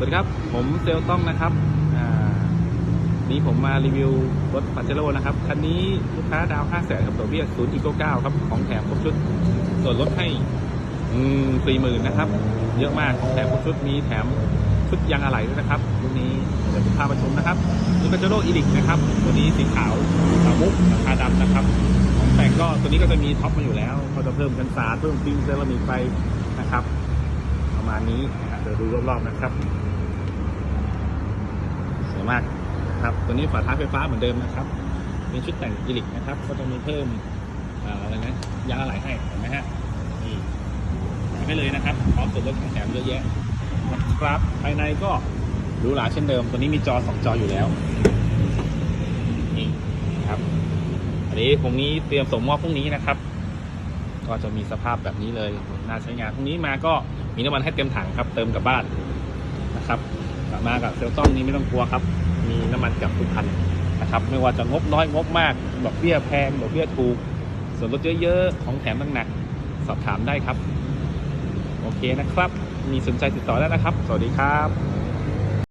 สวัสดีครับ ผมเซลต้องนะครับนี้ผมมารีวิวรถปาเจโร่นะครับ คันนี้ลูกค้าดาว5แสนกับตัวเบี้ย0อีโก้9ครับ ของแถมครบชุด ส่วนลดให้สี่หมื่นนะครับ เยอะมากของแถมครบชุดมีแถมชุดยางอะไหล่ด้วยนะครับรุ่นนี้เดี๋ยวผมพาไปชมนะครับนี่ปาเจโร่อีลิกนะครับตัวนี้สีขาวขาวมุกราคาดำนะครับ ของแต่งก็ตัวนี้ก็จะมีท็อปมาอยู่แล้วเขาจะเพิ่มกันสาดเพิ่มฟิล์มเซรามิกไปนะครับ ประมาณนี้นะฮะเดี๋ยวดูรอบๆนะครับสวยมากนะครับตัวนี้ฝาท้ายไฟฟ้าเหมือนเดิมนะครับเป็นชุดแต่งอีลิกนะครับ ก็จะมีเพิ่มอะไรนะยางอะไหล่ให้เห็นไหมฮะนี่ไปเลยนะครับพร้อมส่วนลดของแถมเยอะแยะนะครับภายในก็หรูหราเช่นเดิม ตัวนี้มีจอสองจออยู่แล้วนี่ครับอันนี้ผมนี้เตรียมส่งมอบพรุ่งนี้นะครับ ก็จะมีสภาพแบบนี้เลยน่าใช้งานพรุ่งนี้มาก็มีน้ำมันให้เต็มถังครับ เติมกับบ้านนะครับกลับมากับเซลต้องนี้ไม่ต้องกลัวครับ มีน้ำมันกับทุกคันนะครับไม่ว่าจะงบน้อยงบมากดอกเบี้ยแพงดอกเบี้ยถูก ส่วนลดเยอะๆของแถมหนักๆสอบถามได้ครับ โอเคนะครับ มีสนใจติดต่อได้นะครับ สวัสดีครับ